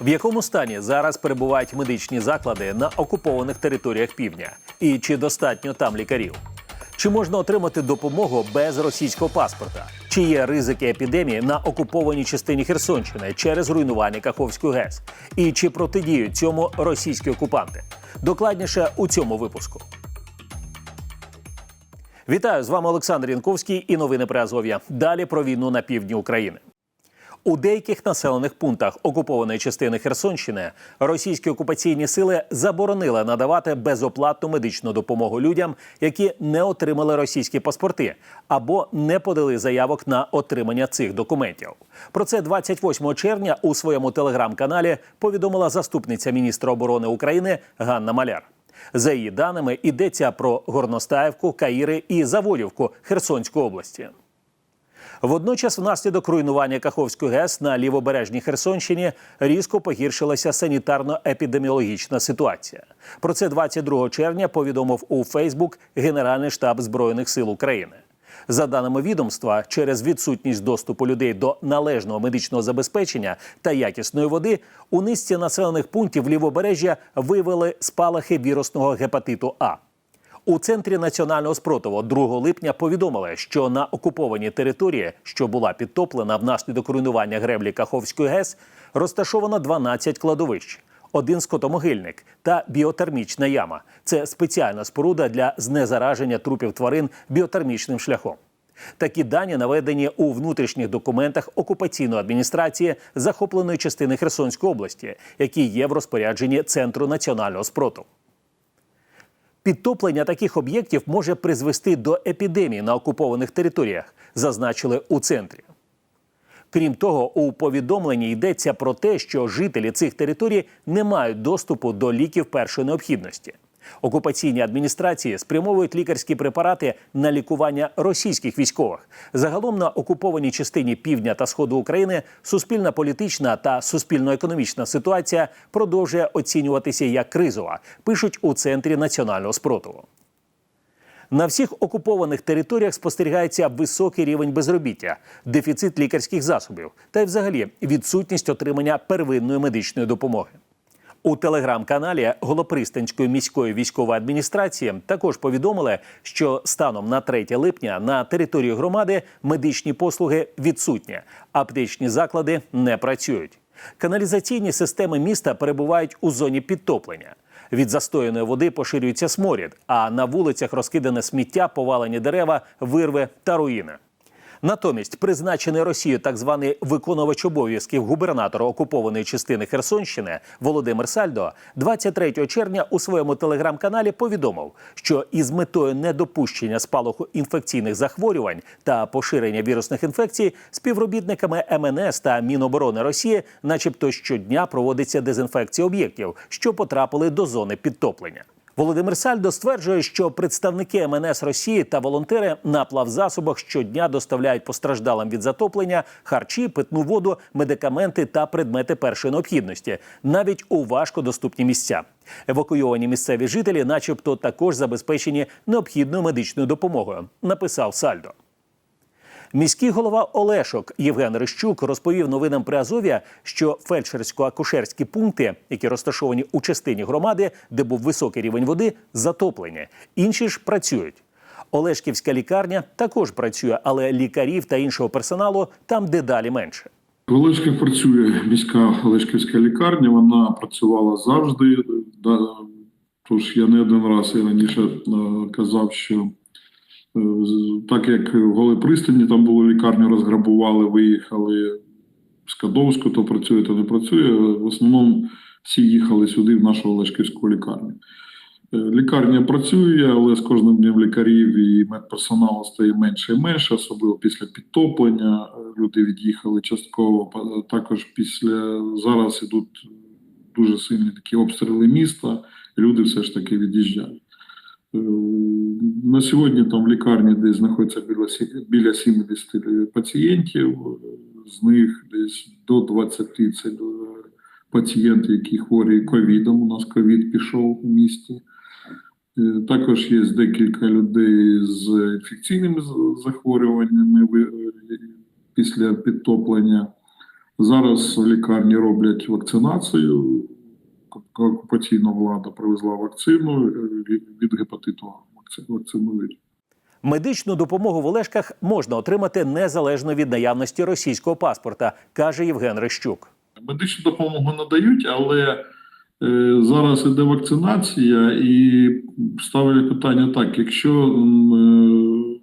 В якому стані зараз перебувають медичні заклади на окупованих територіях півдня? І чи достатньо там лікарів? Чи можна отримати допомогу без російського паспорта? Чи є ризики епідемії на окупованій частині Херсонщини через руйнування Каховської ГЕС? І чи протидіють цьому російські окупанти? Докладніше у цьому випуску. Вітаю з вами Олександр Янковський і новини Азов'я. Далі про війну на півдні України. У деяких населених пунктах окупованої частини Херсонщини російські окупаційні сили заборонили надавати безоплатну медичну допомогу людям, які не отримали російські паспорти або не подали заявок на отримання цих документів. Про це 28 червня у своєму телеграм-каналі повідомила заступниця міністра оборони України Ганна Маляр. За її даними йдеться про Горностаївку, Каїри і Заводівку Херсонської області. Водночас, внаслідок руйнування Каховської ГЕС на лівобережній Херсонщині різко погіршилася санітарно-епідеміологічна ситуація. Про це 22 червня повідомив у Фейсбук Генеральний штаб збройних сил України. За даними відомства, через відсутність доступу людей до належного медичного забезпечення та якісної води у низці населених пунктів лівобережжя виявили спалахи вірусного гепатиту А. У центрі національного спротиву 2 липня повідомили, що на окупованій території, що була підтоплена внаслідок руйнування греблі Каховської ГЕС, розташовано 12 кладовищ, один скотомогильник та біотермічна яма. Це спеціальна споруда для знезараження трупів тварин біотермічним шляхом. Такі дані наведені у внутрішніх документах окупаційної адміністрації захопленої частини Херсонської області, які є в розпорядженні Центру національного спротиву. Підтоплення таких об'єктів може призвести до епідемії на окупованих територіях, зазначили у центрі. Крім того, у повідомленні йдеться про те, що жителі цих територій не мають доступу до ліків першої необхідності. Окупаційні адміністрації спрямовують лікарські препарати на лікування російських військових. Загалом на окупованій частині півдня та сходу України суспільна політична та суспільно-економічна ситуація продовжує оцінюватися як кризова. Пишуть у центрі національного спротиву. На всіх окупованих територіях спостерігається високий рівень безробіття, дефіцит лікарських засобів та й взагалі відсутність отримання первинної медичної допомоги. У телеграм-каналі Голопристанської міської військової адміністрації також повідомили, що станом на 3 липня на території громади медичні послуги відсутні, аптечні заклади не працюють. Каналізаційні системи міста перебувають у зоні підтоплення. Від застояної води поширюється сморід, а на вулицях розкидане сміття, повалені дерева, вирви та руїни. Натомість призначений Росією так званий виконувач обов'язків губернатора окупованої частини Херсонщини Володимир Сальдо 23 червня у своєму телеграм-каналі повідомив, що із метою недопущення спалаху інфекційних захворювань та поширення вірусних інфекцій співробітниками МНС та Міноборони Росії, начебто щодня проводиться дезінфекція об'єктів, що потрапили до зони підтоплення. Володимир Сальдо стверджує, що представники МНС Росії та волонтери на плавзасобах щодня доставляють постраждалим від затоплення харчі, питну воду, медикаменти та предмети першої необхідності, навіть у важкодоступні місця. Евакуйовані місцеві жителі, начебто, також забезпечені необхідною медичною допомогою. Написав Сальдо. Міський голова Олешок Євген Рищук розповів новинам при Азов'я, що фельдшерсько-акушерські пункти, які розташовані у частині громади, де був високий рівень води, затоплені. Інші ж працюють. Олешківська лікарня також працює, але лікарів та іншого персоналу там дедалі менше. В Олешках працює міська Олешківська лікарня. Вона працювала завжди. Тож я не один раз і раніше е, казав, що так як в Голій пристані там було лікарню, розграбували, виїхали з Кадовську, то працює, то не працює. В основному всі їхали сюди, в нашу Олешківську лікарню. Е, Лікарня працює, але з кожним днем лікарів і медперсоналу стає менше і менше, особливо після підтоплення. Е, Люди від'їхали частково. Також після зараз ідуть дуже сильні такі обстріли міста, і люди все ж таки від'їжджають. Е, На сьогодні там в лікарні десь знаходиться біля 70 пацієнтів, е, з них десь до 20 це е, пацієнти, які хворі ковідом. У нас ковід пішов у місті. Е, Також є декілька людей з інфекційними захворюваннями е, після підтоплення. Зараз в лікарні роблять вакцинацію. Окупаційна влада привезла вакцину е, від, гепатиту. Вакцинують. Медичну допомогу в Олешках можна отримати незалежно від наявності російського паспорта, каже Євген Рещук. Медичну допомогу надають, але е, зараз іде вакцинація, і ставлять питання так: якщо е,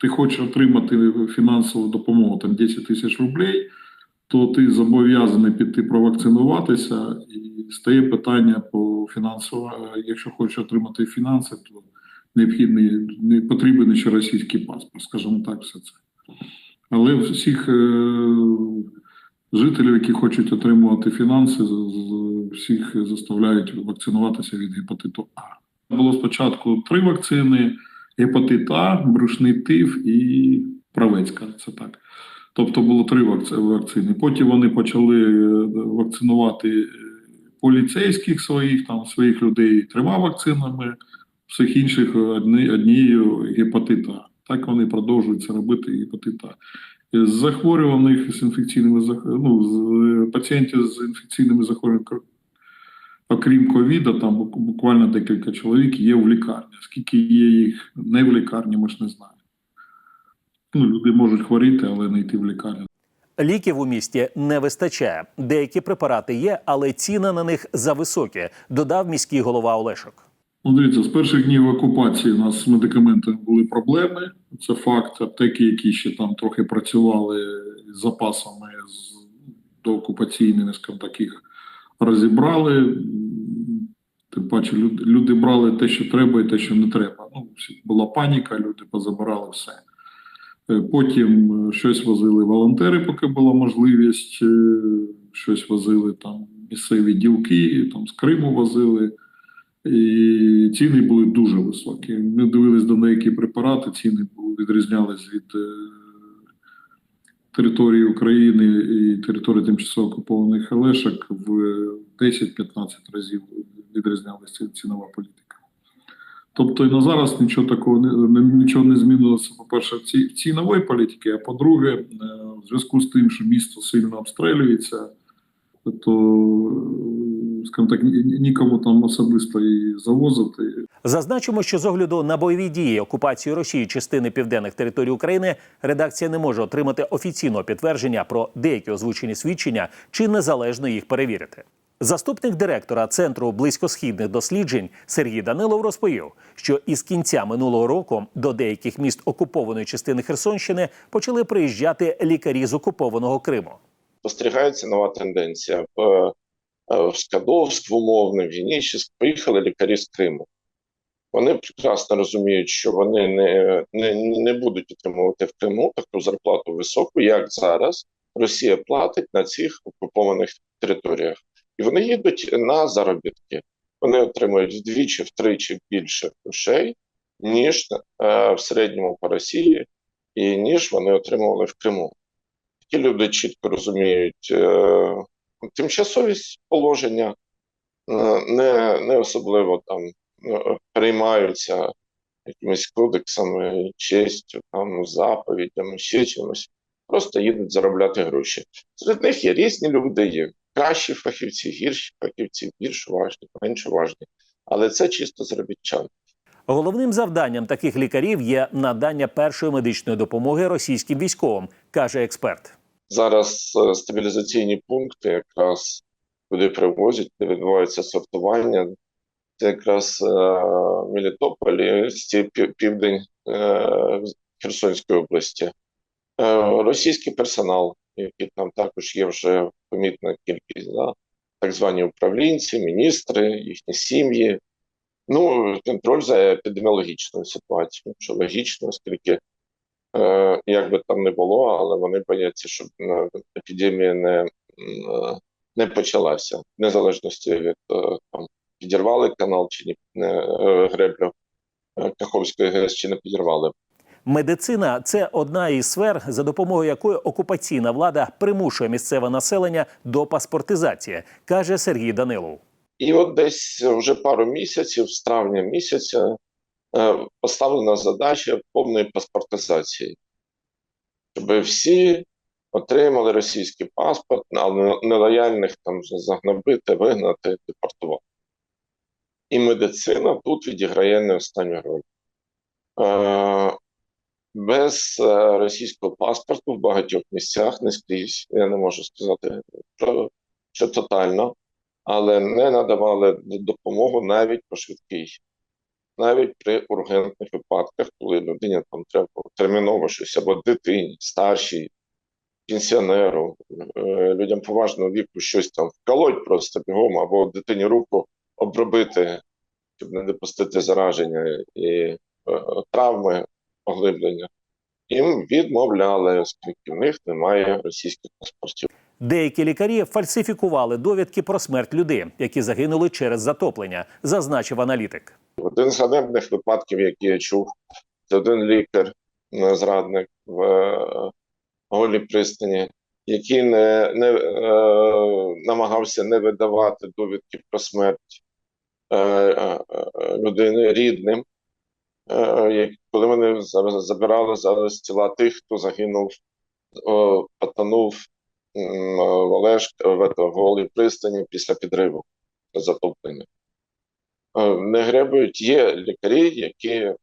ти хочеш отримати фінансову допомогу там 10 тисяч рублей, то ти зобов'язаний піти провакцинуватися, і стає питання по фінансово. Якщо хочеш отримати фінанси, то необхідний не потрібен ще російський паспорт, скажімо так, все це. Але всіх е, жителів, які хочуть отримувати фінанси, з- всіх заставляють вакцинуватися від гепатиту А. Було спочатку три вакцини: гепатит А, брюшний тиф і правецька. Це так. Тобто було три вакци- вакцини. Потім вони почали е, вакцинувати е, поліцейських своїх, там своїх людей трьома вакцинами, всіх інших одні, однією гепатит А. Так вони продовжують це робити гепатит А. З захворюваних з інфекційними ну, з е, пацієнтів з інфекційними захворюваннями, окрім ковіда, там буквально декілька чоловік є в лікарні. Скільки є їх не в лікарні, ми ж не знаємо. Ну, люди можуть хворіти, але не йти в лікарню. Ліків у місті не вистачає. Деякі препарати є, але ціни на них зависокі, додав міський голова Олешок. Ну, дивіться, з перших днів окупації у нас з медикаментами були проблеми. Це факт. Аптеки, які ще там трохи працювали з запасами з доокупаційними, скажімо так, їх розібрали. Тим паче, люди, люди брали те, що треба, і те, що не треба. Ну, була паніка, люди позабирали все. Е, Потім е, щось возили волонтери, поки була можливість, е, щось возили там місцеві ділки, там з Криму возили. І ціни були дуже високі. Ми дивились до деякі препарати, ціни відрізнялись від території України і території тимчасово окупованих Олешок в 10-15 разів відрізнялася цінова політика. Тобто і на зараз нічого такого не, нічого не змінилося, по-перше, в ці- в цінової політики, а по-друге, е, в зв'язку з тим, що місто сильно обстрілюється, то, е, скажімо так, ні- ні- нікому там особисто і завозити. Зазначимо, що з огляду на бойові дії окупації Росії частини південних територій України редакція не може отримати офіційного підтвердження про деякі озвучені свідчення чи незалежно їх перевірити. Заступник директора центру близькосхідних досліджень Сергій Данилов розповів, що із кінця минулого року до деяких міст окупованої частини Херсонщини почали приїжджати лікарі з окупованого Криму. спостерігається нова тенденція. В, е, в Скадовськ, в умовне, в Генічеськ поїхали лікарі з Криму. Вони прекрасно розуміють, що вони не, не, не будуть отримувати в Криму таку зарплату високу, як зараз Росія платить на цих окупованих територіях. І вони їдуть на заробітки. Вони отримують вдвічі, втричі більше грошей, ніж е, в середньому по Росії, і ніж вони отримували в Криму такі люди чітко розуміють е, тимчасовість положення, е, не, не особливо там е, переймаються якимись кодексами, честю, там, заповідями, ще чимось. Просто їдуть заробляти гроші. Серед них є різні люди, є кращі фахівці, гірші фахівці, більш важні, менш важні. Але це чисто заробітчани. Головним завданням таких лікарів є надання першої медичної допомоги російським військовим, каже експерт. Зараз е, стабілізаційні пункти, якраз куди привозять, де відбувається сортування. Це якраз е, Мелітополь і південь е, Херсонської області. Російський персонал, який там також є вже помітна кількість, да? так звані управлінці, міністри, їхні сім'ї. Ну, контроль за епідеміологічною ситуацією, що логічно, оскільки Е, як би там не було, але вони бояться, щоб е, епідемія не, е, не почалася, в незалежності від е, там підірвали канал чи не е, греблю Каховської ГЕС, чи не підірвали. Медицина це одна із сфер, за допомогою якої окупаційна влада примушує місцеве населення до паспортизації, каже Сергій Данилов. І от десь вже пару місяців, з травня місяця, е, поставлена задача повної паспортизації, щоб всі отримали російський паспорт, але нелояльних там загнобити, вигнати, депортувати. І медицина тут відіграє не останню роль. Без е, російського паспорту в багатьох місцях не скрізь, я не можу сказати, що тотально, але не надавали допомогу навіть по швидкій, навіть при ургентних випадках, коли людині там треба терміново щось або дитині, старшій, пенсіонеру, е, людям поважного віку щось там вколоть просто бігом, або дитині руку обробити, щоб не допустити зараження і е, травми, поглиблення. Їм відмовляли, оскільки в них немає російських паспортів. Деякі лікарі фальсифікували довідки про смерть людей, які загинули через затоплення, зазначив аналітик. Один з ганебних випадків, які я чув, це один лікар, е, зрадник в е, Голій пристані, який не, не е, намагався не видавати довідки про смерть е, е, е, людини рідним, коли вони забирали зараз тіла тих, хто загинув, потонув в Олешк, в, Голій пристані після підриву затоплення. Е, не гребують. Є лікарі, які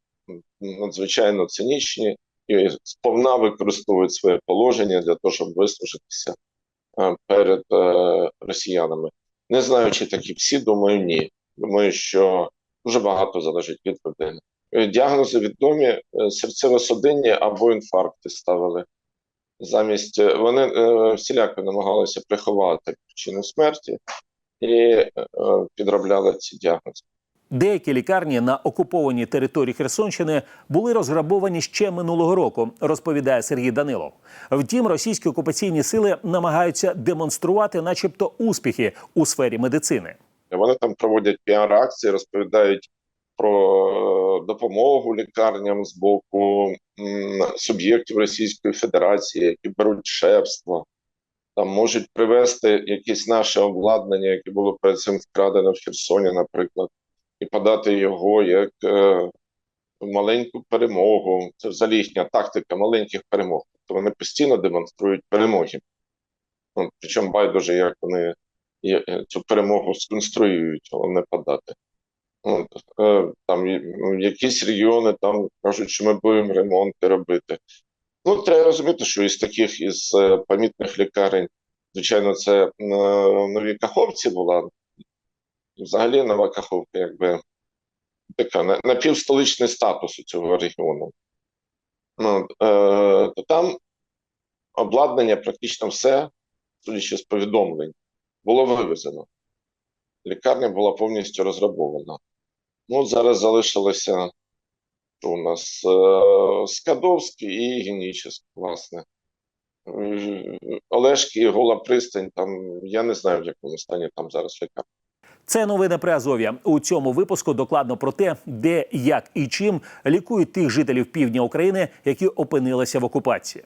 надзвичайно цинічні і сповна використовують своє положення для того, щоб вислужитися е, перед е, росіянами. Не знаю, чи такі всі, думаю, ні. Думаю, що дуже багато залежить від людини. Е, Діагнози відомі е, серцево-судинні або інфаркти ставили. Замість е, вони всіляко намагалися приховати причину смерті і підробляли ці діагнози. Деякі лікарні на окупованій території Херсонщини були розграбовані ще минулого року, розповідає Сергій Данилов. Втім, російські окупаційні сили намагаються демонструвати, начебто, успіхи у сфері медицини. Вони там проводять піар-акції, розповідають про е, допомогу лікарням з боку суб'єктів Російської Федерації, які беруть шефство, там можуть привезти якесь наше обладнання, яке було перед цим вкрадено в Херсоні, наприклад, і подати його як е, маленьку перемогу. Це взагалі їхня тактика маленьких перемог. Тобто вони постійно демонструють перемоги. Ну, причому байдуже, як вони е, цю перемогу сконструюють, головне подати. От, е, там ну, якісь регіони там кажуть, що ми будемо ремонти робити. Ну, треба розуміти, що із таких із е, помітних лікарень, звичайно, це е, нові Каховці була. Взагалі нова Каховка, якби така на- напівстоличний статус у цього регіону. Ну, е, то там обладнання практично все, судячи з повідомлень, було вивезено. Лікарня була повністю розграбована. Ну, зараз залишилося у нас е, Скадовський і Генічеськ, власне. Е, Олешки і Гола Пристань, там я не знаю, в якому стані там зараз лікарня. Це новини при Азов'я. У цьому випуску докладно про те, де, як і чим лікують тих жителів півдня України, які опинилися в окупації.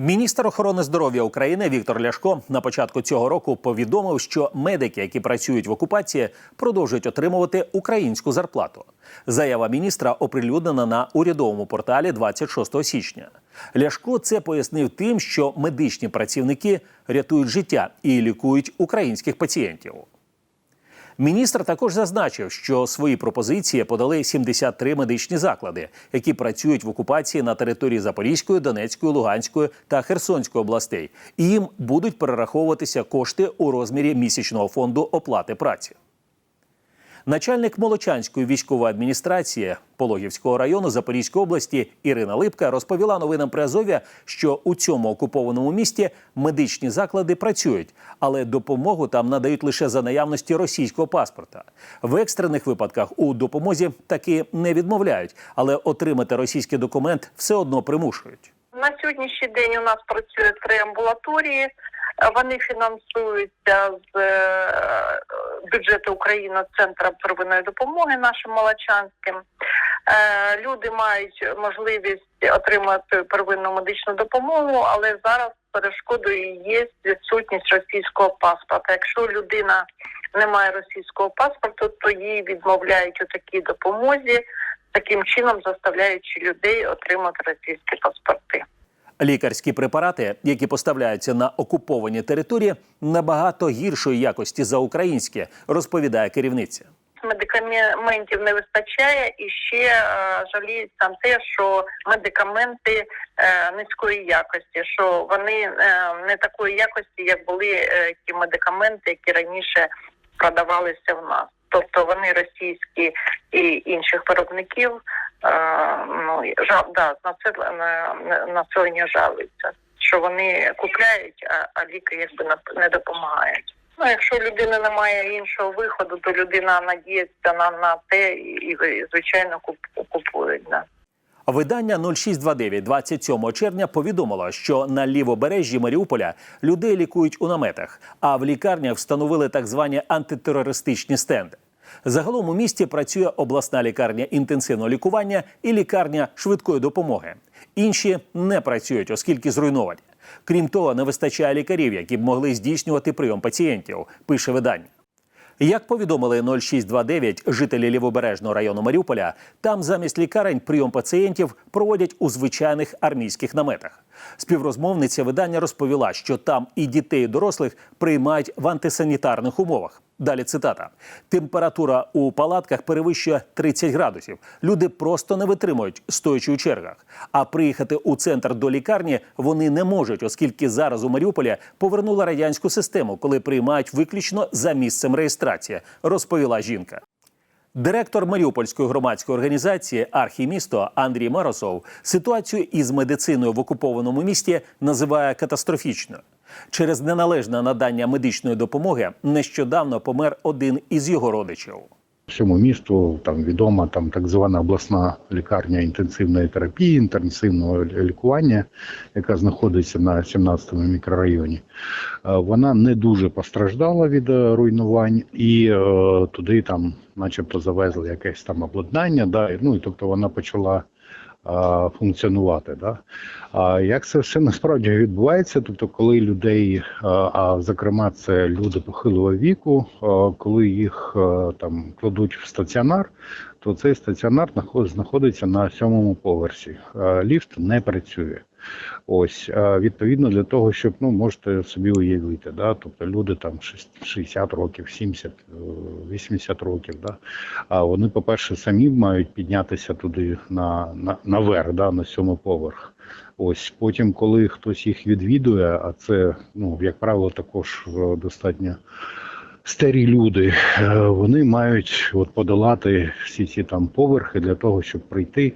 Міністр охорони здоров'я України Віктор Ляшко на початку цього року повідомив, що медики, які працюють в окупації, продовжують отримувати українську зарплату. Заява міністра оприлюднена на урядовому порталі 26 січня. Ляшко це пояснив тим, що медичні працівники рятують життя і лікують українських пацієнтів. Міністр також зазначив, що свої пропозиції подали 73 медичні заклади, які працюють в окупації на території Запорізької, Донецької, Луганської та Херсонської областей, і їм будуть перераховуватися кошти у розмірі місячного фонду оплати праці. Начальник Молочанської військової адміністрації Пологівського району Запорізької області Ірина Липка розповіла новинам при Азов'я, що у цьому окупованому місті медичні заклади працюють, але допомогу там надають лише за наявності російського паспорта. В екстрених випадках у допомозі таки не відмовляють, але отримати російський документ все одно примушують. На сьогоднішній день у нас працює три амбулаторії. Вони фінансуються з е, бюджету України Центром первинної допомоги нашим Молочанським. Е, Люди мають можливість отримати первинну медичну допомогу, але зараз перешкодою є відсутність російського паспорта. Якщо людина не має російського паспорту, то їй відмовляють у такій допомозі, таким чином заставляючи людей отримати російські паспорти. Лікарські препарати, які поставляються на окуповані території, набагато гіршої якості за українські, розповідає керівниця. Медикаментів не вистачає, і ще е, жаліють там те, що медикаменти е, низької якості, що вони е, не такої якості, як були ті медикаменти, які раніше продавалися в нас. Тобто вони російські і інших виробників. Е, ну жал, да, населення жалується, що вони купляють, а, а ліки якби не допомагають. Ну, якщо у людини немає іншого виходу, то людина надіється на, на те і, і звичайно куп, купують. Да. Видання 0629 27 червня повідомило, що на лівобережжі Маріуполя людей лікують у наметах, а в лікарнях встановили так звані антитерористичні стенди. Загалом у місті працює обласна лікарня інтенсивного лікування і лікарня швидкої допомоги. Інші не працюють, оскільки зруйновані. Крім того, не вистачає лікарів, які б могли здійснювати прийом пацієнтів. Пише видання. Як повідомили 0629 жителі лівобережного району Маріуполя, там замість лікарень прийом пацієнтів проводять у звичайних армійських наметах. Співрозмовниця видання розповіла, що там і дітей, і дорослих приймають в антисанітарних умовах. Далі цитата: температура у палатках перевищує 30 градусів. Люди просто не витримують, стоячи у чергах. А приїхати у центр до лікарні вони не можуть, оскільки зараз у Маріуполі повернула радянську систему, коли приймають виключно за місцем реєстрації, розповіла жінка. Директор Маріупольської громадської організації Архімісто Андрій Маросов ситуацію із медициною в окупованому місті називає катастрофічною. Через неналежне надання медичної допомоги нещодавно помер один із його родичів. Всьому місту там відома там так звана обласна лікарня інтенсивної терапії, інтенсивного лікування, яка знаходиться на 17-му мікрорайоні. Е, Вона не дуже постраждала від е, руйнувань, і е, туди там, начебто, завезли якесь там обладнання. Да, ну і тобто вона почала. Функціонувати, да а як це все насправді відбувається? Тобто, коли людей, а зокрема, це люди похилого віку, коли їх там кладуть в стаціонар, то цей стаціонар знаход- знаходиться на сьомому поверсі. Ліфт не працює. Ось е, відповідно для того, щоб ну можете собі уявити, да, тобто люди там 60 років, 70, е, 80 років, да, а вони, по-перше, самі мають піднятися туди на, на наверх, да, на сьомий поверх. Ось потім, коли хтось їх відвідує, а це, ну як правило, також е, достатньо старі люди, е, вони мають от подолати всі ці там поверхи для того, щоб прийти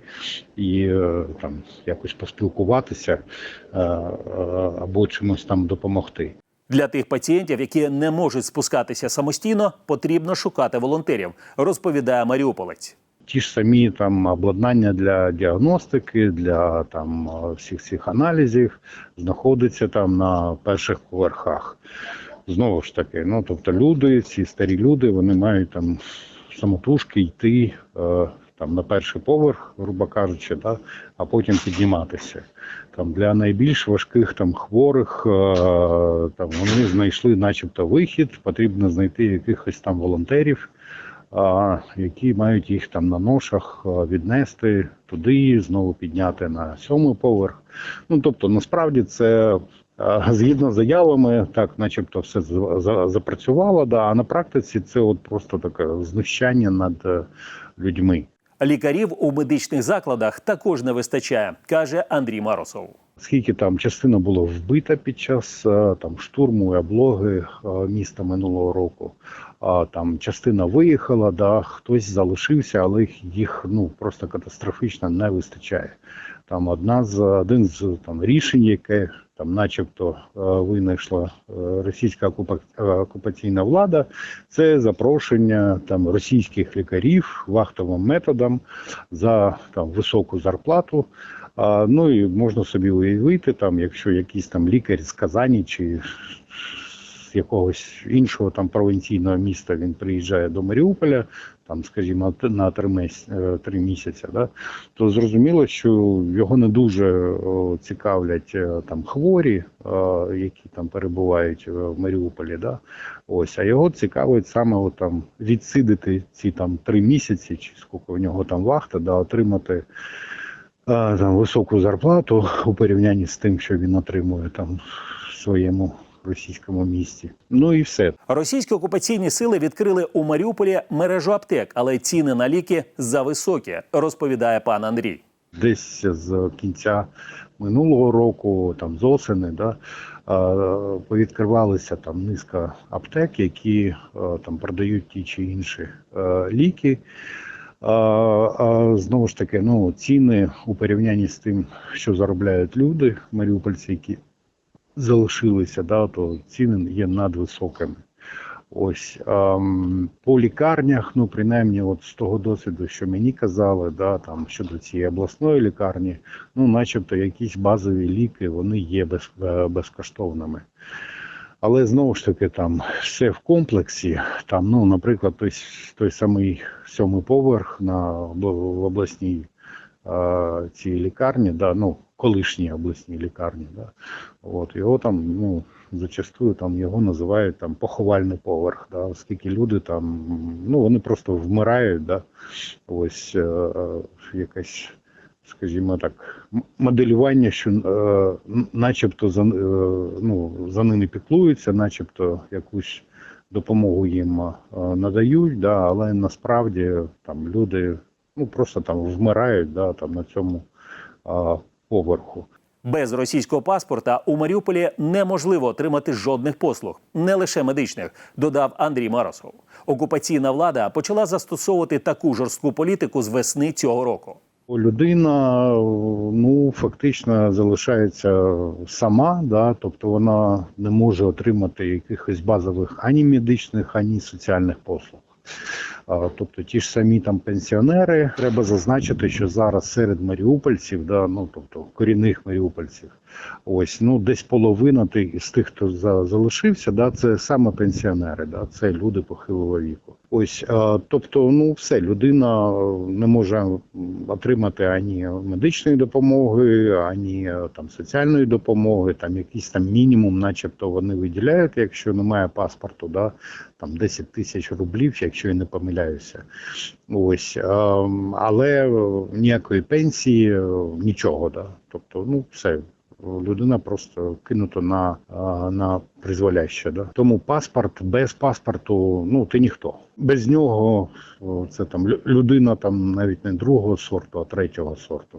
і е, там якось поспілкуватися е, або чимось там допомогти. Для тих пацієнтів, які не можуть спускатися самостійно, потрібно шукати волонтерів, розповідає Маріуполець. Ті ж самі там обладнання для діагностики, для там всіх цих аналізів знаходиться там на перших поверхах. Знову ж таки, ну тобто люди, ці старі люди, вони мають там самотужки йти е, там на перший поверх, грубо кажучи, да, а потім підніматися. Там для найбільш важких там хворих е, там вони знайшли, начебто, вихід. Потрібно знайти якихось там волонтерів, а, які мають їх там на ношах віднести туди, знову підняти на сьомий поверх. Ну тобто, насправді це згідно з заявами, так, начебто, все за- за- запрацювало, да, а на практиці це от просто таке знущання над е, людьми. Лікарів у медичних закладах також не вистачає, каже Андрій Маросов. Скільки там частина було вбита під час е, там штурму і облоги е, міста минулого року. А там частина виїхала, да, хтось залишився, але їх ну просто катастрофічно не вистачає. Там одна з один з там рішень, яке там, начебто, е, винайшла е, російська е, окупаційна влада, це запрошення там російських лікарів вахтовим методом за там високу зарплату. А, ну і можна собі уявити, там, якщо якийсь там лікар з Казані чи якогось іншого там провінційного міста він приїжджає до Маріуполя, там, скажімо, на три, мес... е, три місяці, да, то зрозуміло, що його не дуже цікавлять е, там хворі, е, які там перебувають в Маріуполі. Да, ось, а його цікавить саме от, там, відсидити ці там три місяці, чи скільки у нього там вахта, да, отримати там, високу зарплату у порівнянні з тим, що він отримує там в своєму російському місті. Ну і все. Російські окупаційні сили відкрили у Маріуполі мережу аптек, але ціни на ліки зависокі, розповідає пан Андрій. десь з кінця минулого року, там з осени, да, повідкривалися там низка аптек, які там продають ті чи інші ліки. А, а знову ж таки, ну ціни у порівнянні з тим, що заробляють люди, маріупольці, які залишилися, да, то ціни є надвисокими. Ось ем, по лікарнях, ну принаймні, от з того досвіду, що мені казали, да, там щодо цієї обласної лікарні, ну, начебто, якісь базові ліки вони є без, е, безкоштовними. Але знову ж таки, там все в комплексі. Там, ну, наприклад, той, той самий сьомий поверх на в обласній цій лікарні, да, ну, колишній обласній лікарні, да, От його там, ну зачастую там його називають там поховальний поверх, да, оскільки люди там, ну вони просто вмирають, да. Ось е, якась, скажімо так, моделювання, що е, начебто за, е, ну, за ними піклуються, начебто якусь допомогу їм е, надають, да, але насправді там люди ну просто там вмирають, да, там на цьому е, поверху. Без російського паспорта у Маріуполі неможливо отримати жодних послуг, не лише медичних, додав Андрій Маросов. Окупаційна влада почала застосовувати таку жорстку політику з весни цього року. Людина ну фактично залишається сама, да, тобто вона не може отримати якихось базових ані медичних, ані соціальних послуг. Тобто ті ж самі там пенсіонери, треба зазначити, що зараз серед маріупольців, да, ну тобто корінних маріупольців, ось ну десь половина з тих, хто залишився, да, це саме пенсіонери, да, це люди похилого віку. Ось, тобто, ну все, людина не може отримати ані медичної допомоги, ані е, там соціальної допомоги, там якийсь там мінімум, начебто вони виділяють, якщо немає паспорту, да, там 10 тисяч рублів, якщо я не помиляюся. Ось, е, але е, ніякої пенсії, е, нічого, да. Тобто, ну все. Людина просто кинута на, на призволяще. Да? Тому паспорт без паспорту, ну ти ніхто. Без нього це там людина там навіть не другого сорту, а третього сорту.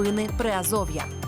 Новини Приазов'я.